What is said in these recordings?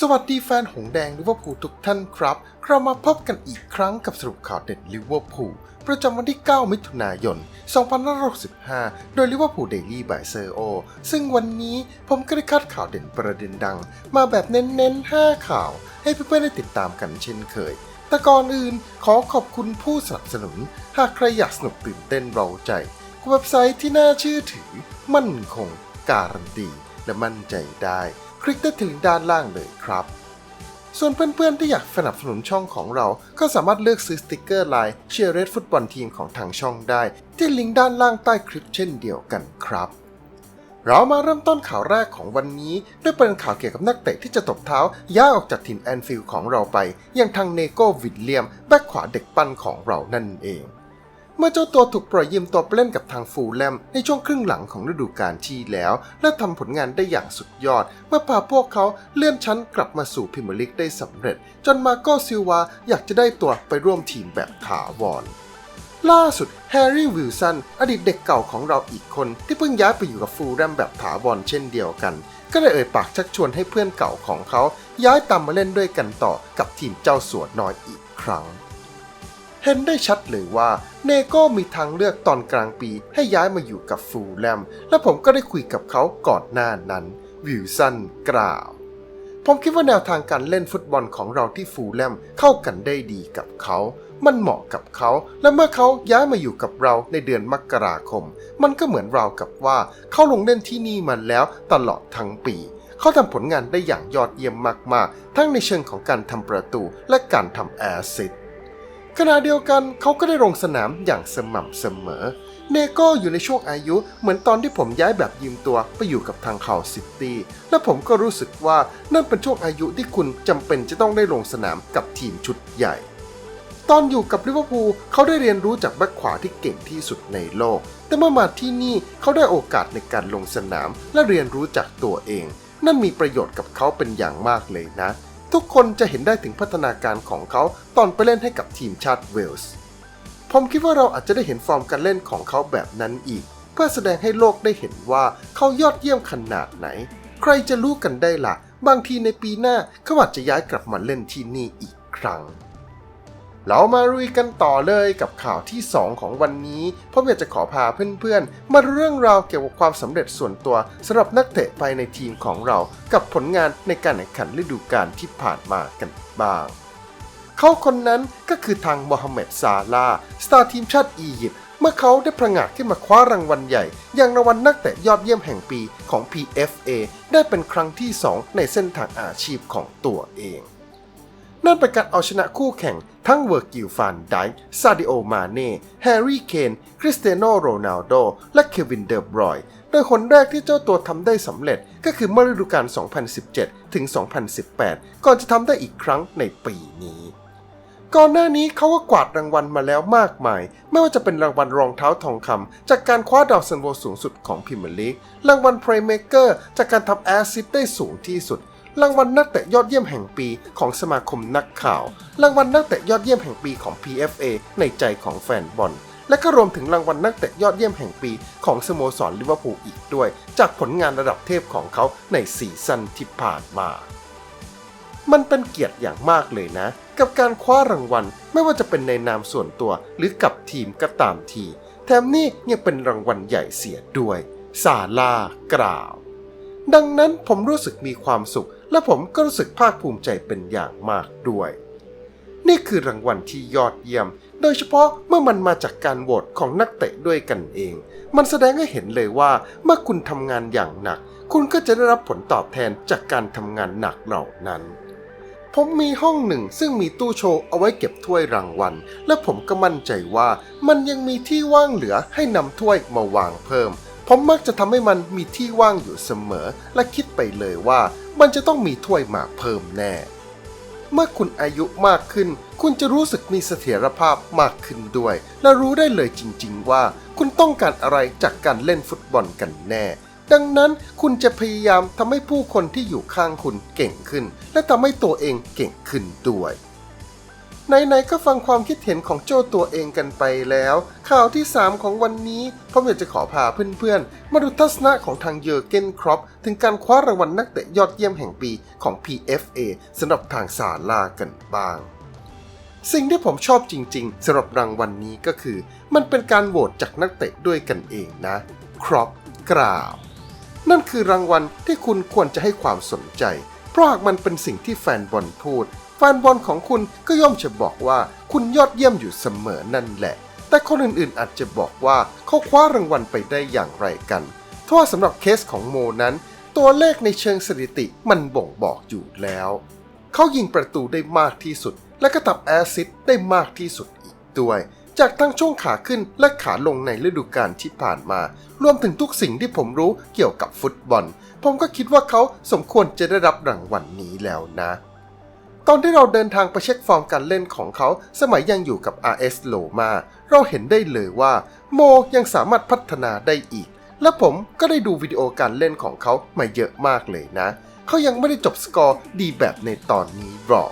สวัสดีแฟนหงแดงลิเวอร์พูลทุกท่านครับ เรามาพบกันอีกครั้งกับสรุปข่าวเด็ดลิเวอร์พูลประจำวันที่ 9 มิถุนายน 2565 โดยลิเวอร์พูลเดลี่บายเซอร์โอซึ่งวันนี้ผมก็ได้คัดข่าวเด่นประเด็นดัง มาแบบเน้นๆ 5 ข่าว ให้เพื่อนๆได้ติดตามกันเช่นเคยแต่ก่อนอื่นขอขอบคุณผู้สนับสนุน หากใครอยากสนุกตื่นเต้นเราใจเว็บไซต์ที่น่าเชื่อถือ มั่นคง การันตีและมั่นใจได้ ลิกได้ที่ลิงก์ด้านล่างเลยครับ ส่วนเพื่อนๆที่อยากสนับสนุนช่องของเรา ก็สามารถเลือกซื้อสติกเกอร์ลายเชียร์เรดฟุตบอลทีมของทางช่องได้ ที่ลิงก์ด้านล่างใต้คลิปเช่นเดียวกันครับเรามาเริ่มต้นข่าวแรกของวันนี้ ด้วยประเด็นข่าวเกี่ยวกับนักเตะที่จะตบเท้าย้ายออกจากทีมแอนฟิลด์ของเราไปย่างทางเนโกวิลเลียม แบ็คขวาเด็กปั้นของเรานั่นเอง เมื่อเจ้าตัวถูกปล่อยยืมตัวไปเล่นกับทางฟูลแลมในช่วงครึ่งหลังของฤดูกาลที่แล้ว และทำผลงานได้อย่างสุดยอด เมื่อพาพวกเขาเลื่อนชั้นกลับมาสู่พรีเมียร์ลีกได้สำเร็จ จนมาโกซิลวาอยากจะได้ตัวไปร่วมทีมแบบถาวรล่าสุดแฮร์รี่วิลสันอดีตเด็กเก่าของเราอีกคนที่เพิ่งย้ายไปอยู่กับฟูลแลมแบบถาวรเช่นเดียวกัน ก็เลยเอ่ยปากชักชวนให้เพื่อนเก่าของเขา ย้ายตามมาเล่นด้วยกันต่อกับทีมเจ้าสัวน้อยอีกครั้ง เห็นได้ชัดเลยว่าเนโก้มีทางเลือกตอนกลางปีให้ย้ายมาอยู่กับฟูลแลม และผมก็ได้คุยกับเขาก่อนหน้านั้น วิลสันกล่าว ผมคิดว่าแนวทางการเล่นฟุตบอลของเราที่ฟูลแลมเข้ากันได้ดีกับเขามันเหมาะกับเขา และเมื่อเขาย้ายมาอยู่กับเราในเดือนมกราคม มันก็เหมือนราวกับว่าเขาลงเล่นที่นี่มาแล้วตลอดทั้งปี เขาทำผลงานได้อย่างยอดเยี่ยมมาก ๆ ทั้งในเชิงของการทำประตูและการทำแอสซิสต์ ขณะเดียวกันเขาก็ได้ลงสนามอย่างสม่ำเสมอ เนโก้อยู่ในช่วงอายุเหมือนตอนที่ผมย้ายแบบยืมตัวไปอยู่กับทางเขาซิตี้ และผมก็รู้สึกว่านั่นเป็นช่วงอายุที่คุณจำเป็นจะต้องได้ลงสนามกับทีมชุดใหญ่ ตอนอยู่กับลิเวอร์พูลเขาได้เรียนรู้จากแบ็คขวาที่เก่งที่สุดในโลก แต่เมื่อมาที่นี่เขาได้โอกาสในการลงสนามและเรียนรู้จากตัวเอง นั่นมีประโยชน์กับเขาเป็นอย่างมากเลยนะ ทุกคนจะเห็นได้ถึงพัฒนาการของเขาตอนไปเล่นให้กับทีมชาติเวลส์ผมคิดว่าเราอาจจะได้เห็นฟอร์มการเล่นของเขาแบบนั้นอีก เพื่อแสดงให้โลกได้เห็นว่าเขายอดเยี่ยมขนาดไหน ใครจะรู้กันได้ละ่ะ บางทีในปีหน้าเขาอาจจะย้ายกลับมาเล่นที่นี่อีกครั้ง เรามาลุยกันต่อเลยกับข่าวที่ 2 ของวันนี้ผมอยากจะขอพาเพื่อนๆ มาเรื่องราวเกี่ยวกับความสำเร็จส่วนตัวสำหรับนักเตะภายในทีมของเรา กับผลงานในการแข่งขันฤดูกาลที่ผ่านมากันบ้าง เขาคนนั้นก็คือทางโมฮัมเหม็ดซาลาสตาร์ทีมชาติอียิปต์เมื่อเขาได้ประงาดขึ้นมาคว้ารางวัลใหญ่ อย่างรางวัลนักเตะยอดเยี่ยมแห่งปีของ PFA ได้เป็นครั้งที่ 2 ในเส้นทางอาชีพของตัวเอง นั่นเป็นการเอาชนะคู่แข่งทั้งเวอร์กิลฟานไดค์ซาดิโอมาเน่แฮร์รี่เคนคริสเตียโนโรนัลโดและเควินเดอร์บรอยน์โดยคนแรกที่เจ้าตัวทำได้สำเร็จก็คือเมื่อฤดูกาล 2017 ถึง 2018 ก่อนจะทำได้อีกครั้งในปีนี้ก่อนหน้านี้เขาก็กวาดรางวัลมาแล้วมากมาย ไม่ว่าจะเป็นรางวัลรองเท้าทองคำจากการคว้าดาวซันโวสูงสุดของพรีเมียร์ลีกรางวัลเพลย์เมเกอร์จากการทำแอสซิสต์ได้สูงที่สุด รางวัลนักเตะยอดเยี่ยมแห่งปีของสมาคมนักข่าว รางวัลนักเตะยอดเยี่ยมแห่งปีของ PFA ในใจของแฟนบอล และก็รวมถึงรางวัลนักเตะยอดเยี่ยมแห่งปีของสโมสรลิเวอร์พูลอีกด้วย จากผลงานระดับเทพของเขาในซีซั่นที่ผ่านมา มันเป็นเกียรติอย่างมากเลยนะ กับการคว้ารางวัลไม่ว่าจะเป็นในนามส่วนตัวหรือกับทีมก็ตามที แถมนี่ยังเป็นรางวัลใหญ่เสียด้วยซาลากล่าว ดังนั้นผมรู้สึกมีความสุข และผมก็รู้สึกภาคภูมิใจเป็นอย่างมากด้วย นี่คือรางวัลที่ยอดเยี่ยม โดยเฉพาะเมื่อมันมาจากการโหวตของนักเตะด้วยกันเอง มันแสดงให้เห็นเลยว่าเมื่อคุณทำงานอย่างหนัก คุณก็จะได้รับผลตอบแทนจากการทำงานหนักเหล่านั้นผมมีห้องหนึ่งซึ่งมีตู้โชว์เอาไว้เก็บถ้วยรางวัล และผมก็มั่นใจว่ามันยังมีที่ว่างเหลือให้นำถ้วยมาวางเพิ่ม ผมมักจะทำให้มันมีที่ว่างอยู่เสมอ และคิดไปเลยว่ามันจะต้องมีถ้วยมาเพิ่มแน่ เมื่อคุณอายุมากขึ้น คุณจะรู้สึกมีเสถียรภาพมากขึ้นด้วย และรู้ได้เลยจริง ๆ ว่า คุณต้องการอะไรจากการเล่นฟุตบอลกันแน่ ดังนั้นคุณจะพยายามทำให้ผู้คนที่อยู่ข้างคุณเก่งขึ้น และทำให้ตัวเองเก่งขึ้นด้วย ไหนๆก็ฟังความคิดเห็นของโจ้ตัวเองกันไปแล้ว ข่าวที่ 3 ของวันนี้ผมอยากจะขอพาเพื่อนๆ มาดูทัศนะของทางเยอร์เกนครอปถึงการคว้ารางวัลนักเตะยอดเยี่ยมแห่งปีของ PFA สำหรับทางซาลากันบ้าง สิ่งที่ผมชอบจริง ๆสำหรับรางวัลนนี้ก็คือ มันเป็นการโหวตจากนักเตะด้วยกันเองนะครอปกล่าว นั่นคือรางวัลที่คุณควรจะให้ความสนใจ เพราะหากมันเป็นสิ่งที่แฟนบอลพูด แฟนบอลของคุณก็ย่อมจะบอกว่าคุณยอดเยี่ยมอยู่เสมอนั่นแหละ แต่คนอื่นๆอาจจะบอกว่าเขาคว้ารางวัลไปได้อย่างไรกันทว่าสำหรับเคสของโมนั้น ตัวเลขในเชิงสถิติมันบ่งบอกอยู่แล้ว เขายิงประตูได้มากที่สุด และก็ทำแอซิสได้มากที่สุดอีกด้วย จากทั้งช่วงขาขึ้นและขาลงในฤดูกาลที่ผ่านมา รวมถึงทุกสิ่งที่ผมรู้เกี่ยวกับฟุตบอล ผมก็คิดว่าเขาสมควรจะได้รับรางวัลนนี้แล้วนะ ตอนที่เราเดินทางไปเช็คฟอร์มการเล่นของเขา สมัยยังอยู่กับ RS l o m a เราเห็นได้เลยว่า โมยังสามารถพัฒนาได้อีก และผมก็ได้ดูวิดีโอการเล่นของเขามาเยอะมากเลยนะ เขายังไม่ได้จบสกอร์ดีแบบในตอนนี้หรอก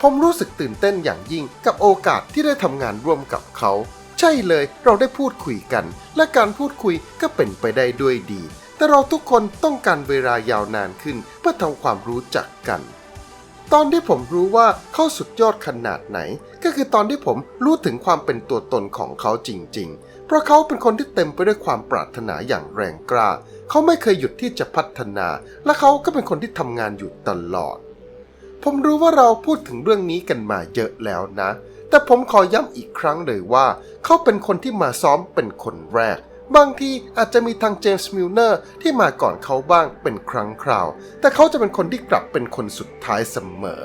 ผมรู้สึกตื่นเต้นอย่างยิ่งกับโอกาสที่ได้ทำงานร่วมกับเขา ใช่เลยเราได้พูดคุยกัน และการพูดคุยก็เป็นไปได้ด้วยดี แต่เราทุกคนต้องการเวลายาวนานขึ้นเพื่อทำความรู้จักกัน ตอนที่ผมรู้ว่าเขาสุดยอดขนาดไหน ก็คือตอนที่ผมรู้ถึงความเป็นตัวตนของเขาจริง ๆ เพราะเขาเป็นคนที่เต็มไปด้วยความปรารถนาอย่างแรงกล้า เขาไม่เคยหยุดที่จะพัฒนา และเขาก็เป็นคนที่ทำงานอยู่ตลอด ผมรู้ว่าเราพูดถึงเรื่องนี้กันมาเยอะแล้วนะ แต่ผมขอย้ำอีกครั้งเลยว่า เขาเป็นคนที่มาซ้อมเป็นคนแรก บางทีอาจจะมีทางเจมส์มิลเนอร์ที่มาก่อนเขาบ้างเป็นครั้งคราว แต่เขาจะเป็นคนที่กลับเป็นคนสุดท้ายเสมอ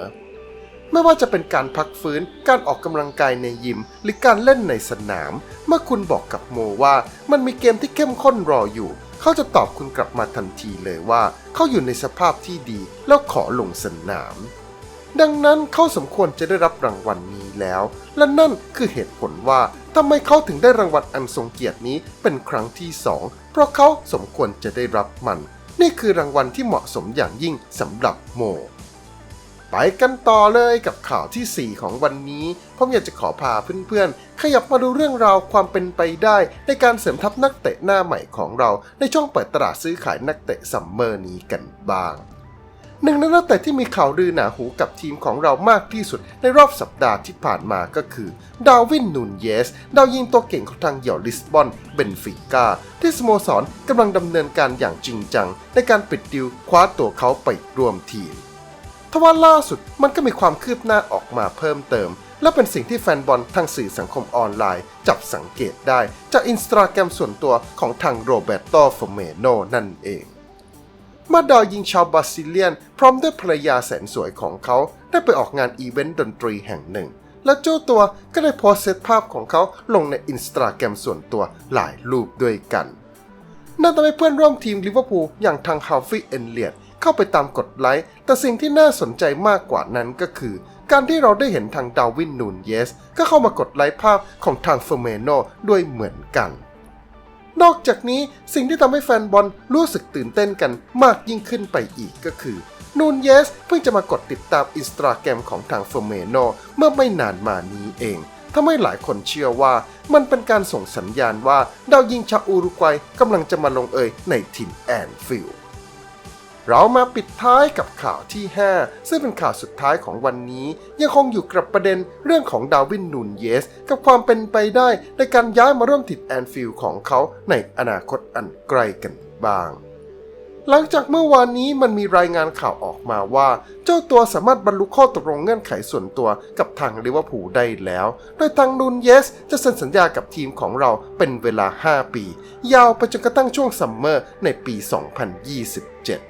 ไม่ว่าจะเป็นการพักฟื้น การออกกำลังกายในยิม หรือการเล่นในสนาม เมื่อคุณบอกกับโมว่ามันมีเกมที่เข้มข้นรออยู่ เขาจะตอบคุณกลับมาทันทีเลยว่า เขาอยู่ในสภาพที่ดีแล้วขอลงสนาม ดังนั้นเขาสมควรจะได้รับรางวัลนนี้ แล้ว และนั่นคือเหตุผลว่าทำไมเขาถึงได้รางวัลอันทรงเกียรตินี้เป็นครั้งที่สองเพราะเขาสมควรจะได้รับมัน นี่คือรางวัลที่เหมาะสมอย่างยิ่งสำหรับโมไปกันต่อเลยกับข่าวทีสี่4 ของวันนี้ผมอยากจะขอพาเพื่อนๆ ขยับมาดูเรื่องราวความเป็นไปได้ ในการเสริมทัพนักเตะหน้าใหม่ของเราในช่วงเปิดตลาดซื้อขายนักเตะซัมเมอร์นี้กันบ้าง หนึ่งในนักเตะที่มีข่าวลือหนาหูกับทีมของเรามากที่สุดในรอบสัปดาห์ที่ผ่านมาก็คือ ดาวินนูนเยส ดาวยิงตัวเก่งของทางเหยี่ยวลิสบอนเบนฟิก้า ที่สโมสรกำลังดำเนินการอย่างจริงจัง ในการปิดดิวคว้าตัวเขาไปร่วมทีม ทว่าล่าสุดมันก็มีความคืบหน้าออกมาเพิ่มเติม และเป็นสิ่งที่แฟนบอลทางสื่อสังคมออนไลน์ จับสังเกตได้จากอินสตาแกรมส่วนตัวของทางโรเบรโตฟเมโนนั่นเอง มาดาวยิงชาวบราซิเลียน พร้อมด้วยภรรยาแสนสวยของเขา ได้ไปออกงานอีเวนต์ดนตรีแห่งหนึ่ง และเจ้าตัวก็ได้โพสต์เซตภาพของเขาลงในอินสตาแกรมส่วนตัวหลายรูปด้วยกันนั่นทำให้เพื่อนร่วมทีมลิเวอร์พูลอย่างทางฮาฟี่เอนเลียดเข้าไปตามกดไลค์ แต่สิ่งที่น่าสนใจมากกว่านั้นก็คือ การที่เราได้เห็นทางดาวินนูนเยส ก็เข้ามากดไลค์ภาพของทางเฟอร์เมโนด้วยเหมือนกัน นอกจากนี้สิ่งที่ทำให้แฟนบอลรู้สึกตื่นเต้นกันมากยิ่งขึ้นไปอีกก็คือนูนเยสเพิ่งจะมากดติดตามอินสตาแกรมของทางเฟอร์เมโนเมื่อไม่นานมานี้เองทำให้หลายคนเชื่อว่ามันเป็นการส่งสัญญาณว่าดาวยิงชาวอุรุกวัยกำลังจะมาลงเอยในถิ่นแอนฟิลด์ เรามาปิดท้ายกับข่าวที่ 5 ซึ่งเป็นข่าวสุดท้ายของวันนี้ ยังคงอยู่กับประเด็นเรื่องของดาวินนูนเยส กับความเป็นไปได้ในการย้ายมาร่วมถิ่นแอนฟิลของเขาในอนาคตอันไกลกันบ้าง หลังจากเมื่อวานนี้มันมีรายงานข่าวออกมาว่า เจ้าตัวสามารถบรรลุข้อตกลงเงื่อนไขส่วนตัวกับทางลิเวอร์พูลได้แล้ว โดยทางนูนเยส จะเซ็นสัญญากับทีมของเราเป็นเวลา 5 ปี ยาวไปจนกระทั่งช่วงซัมเมอร์ในปี 2027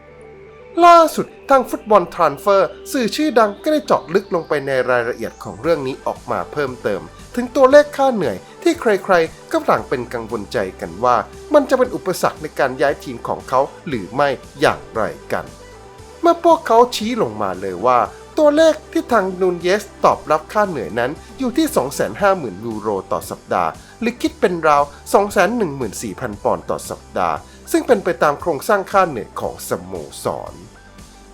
ล่าสุดทางฟุตบอลทรานเฟอร์ สื่อชื่อดังก็ได้เจาะลึกลงไปในรายละเอียดของเรื่องนี้ออกมาเพิ่มเติม ถึงตัวเลขค่าเหนื่อยที่ใครๆ ก็ต่างเป็นกังวลใจกันว่า มันจะเป็นอุปสรรคในการย้ายทีมของเขาหรือไม่อย่างไรกัน เมื่อพวกเขาชี้ลงมาเลยว่า ตัวเลขที่ทางนูนเยสตอบรับค่าเหนื่อยนั้นอยู่ที่ 250,000 ยูโรต่อสัปดาห์ หรือคิดเป็นราว 214,000 ปอนด์ต่อสัปดาห์ ซึ่งเป็นไปตามโครงสร้างค่าเหนื่อยของสโมสร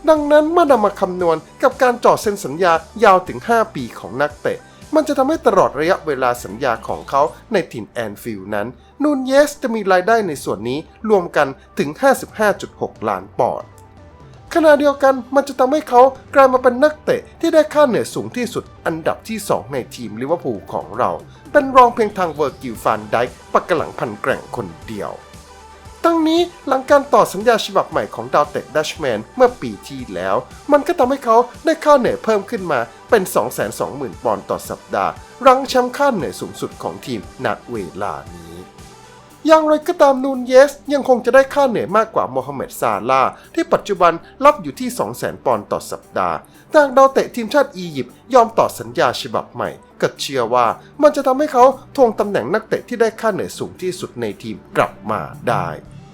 ดังนั้นเมื่อนำมาคำนวณกับการจ่อเซ็นสัญญายาวถึง 5 ปีของนักเตะ มันจะทำให้ตลอดระยะเวลาสัญญาของเขาในถิ่นแอนฟิลด์นั้น นูนเยสจะมีรายได้ในส่วนนี้รวมกันถึง 55.6 ล้านปอนด์ขณะเดียวกันมันจะทำให้เขากลายมาเป็นนักเตะที่ได้ค่าเหนื่อยสูงที่สุดอันดับที่ 2 ในทีมลิเวอร์พูลของเรา เป็นรองเพียงทางเวอร์กิลฟานไดค์ปักกหลังพันแกร่งคนเดียว ทั้งนี้หลังการต่อสัญญาฉบับใหม่ของดาวเตะดัชแมนเมื่อปีที่แล้ว มันก็ทำให้เขาได้ค่าเหนื่อยเพิ่มขึ้นมาเป็น 220,000 ปอนด์ต่อสัปดาห์ รังแชมป์ค่าเหนื่อยสูงสุดของทีมณเวลานี้อย่างไรก็ตามนูนเยส ยังคงจะได้ค่าเหนื่อยมากกว่าโมฮัมเหม็ดซาลา ที่ปัจจุบันรับอยู่ที่ 200,000 ปอนด์ต่อสัปดาห์แต่หากดาวเตะทีมชาติอียิปต์ยอมต่อสัญญาฉบับใหม่ ก็เชื่อว่ามันจะทำให้เขาทวงตำแหน่งนักเตะที่ได้ค่าเหนื่อยสูงที่สุดในทีมกลับมาได้